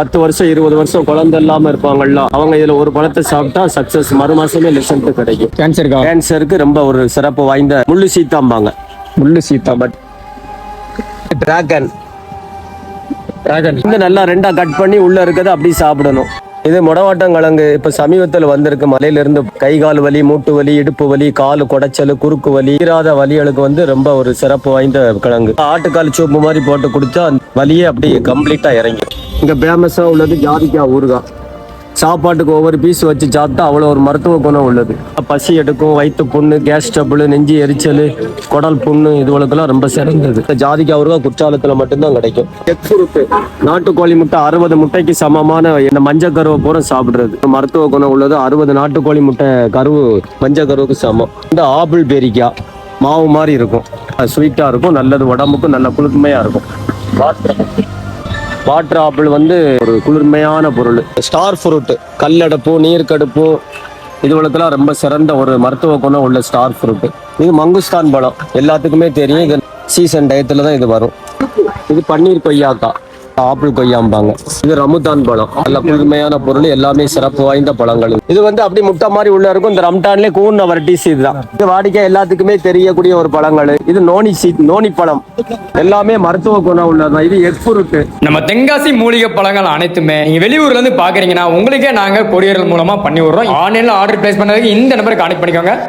பத்து வருஷம் இருபது வருஷம் குழந்தை இல்லாம இருப்பாங்கல்ல அவங்க இதுல ஒரு பழத்தை சாப்பிட்டா சக்சஸ் மறு மாசமே ரிசல்ட் கிடைக்கும். கேன்சருக்கா கேன்சருக்கு ரொம்ப ஒரு சிறப்பு வாய்ந்த முள்ளு சீத்தாம்பாங்க. முள்ளு சீத்தா பட் டிராகன் டிராகன் இந்த நல்லா ரெண்டா கட் பண்ணி உள்ள இருக்கிறத அப்படி சாப்பிடணும். இது முடவாட்டங்கிழங்கு இப்ப சமீபத்தில் வந்திருக்கு. மலையில இருந்து கை கால் வலி மூட்டு வலி இடுப்பு வலி கால் குடைச்சல் குறுக்கு வலி தீராத வலிகளுக்கு வந்து ரொம்ப ஒரு சிறப்பு வாய்ந்த கிழங்கு. ஆட்டுக்கால் சூப்பு மாதிரி போட்டு குடிச்சா வலியே அப்படி கம்ப்ளீட்டா இறங்கி இங்கே ஃபேமஸாக உள்ளது ஜாதிக்காய் ஊறுகாய் சாப்பாட்டுக்கு ஒவ்வொரு பீஸ் வச்சு சாப்பிட்டா அவ்வளோ ஒரு மருத்துவ குணம் உள்ளது. பசி எடுக்கும் வயிற்று புண்ணு கேஸ் ட்ரபிள் நெஞ்சு எரிச்சல் குடல் புண்ணு இதுவளுக்கெல்லாம் ரொம்ப சிறந்தது. இந்த ஜாதிக்காய் ஊறுகாய் குற்றாலத்தில் மட்டும்தான் கிடைக்கும். எக் நாட்டுக்கோழி முட்டை அறுபது முட்டைக்கு சமமான இந்த மஞ்சள் கருவை பூரா சாப்பிட்றது. மருத்துவ குணம் உள்ளது அறுபது நாட்டுக்கோழி முட்டை கருவு மஞ்சள் கருவுக்கு சமம். இந்த ஆப்பிள் பேரிக்காய் மாவு மாதிரி இருக்கும். ஸ்வீட்டாக இருக்கும் நல்லது உடம்புக்கும் நல்ல குளுமையாக இருக்கும். வாட்டர் ஆப்பிள் வந்து ஒரு குளிர்மையான பொருள். ஸ்டார் ஃப்ரூட் கல்லடப்பு நீர்க்கடுப்பு இதுகளுக்கெல்லாம் ரொம்ப சிறந்த ஒரு மருத்துவ குணம் உள்ள ஸ்டார் ஃப்ரூட் இது மங்குஸ்தான் பழம். எல்லாத்துக்குமே தெரியும். இது சீசன் டயத்துல தான் இது வரும். இது பன்னீர் கொய்யாக்கா. ஆப்பிள் கொய்யாம்பாங்க. இது ரமுதான் பழம். நல்ல புதுமையான பொருள் எல்லாமே சிறப்பு வாய்ந்த பழங்கள். இது. வந்து அப்படி முட்டை மாதிரி உள்ள இருக்கும். இந்த ரம்டான்லேயே கூர்ன வரட்டிஸ் இதுதான் இது வாடிக்கை எல்லாத்துக்குமே தெரியக்கூடிய ஒரு பழங்கள். இது நோனி சீ நோனி பழம். எல்லாமே மருத்துவ குணம் உள்ளதுதான். இது எக் நம்ம தென்காசி மூலிகை பழங்கள் அனைத்துமே நீங்க வெளியூர்ல இருந்து பாக்குறீங்கன்னா உங்களுக்கே நாங்க கொரியர் மூலமா பண்ணி விடுறோம். ஆன்லைன்ல ஆர்டர் பிளேஸ் பண்ணதுக்கு இந்த நம்பருக்கு கனெக்ட் பண்ணிக்கோங்க.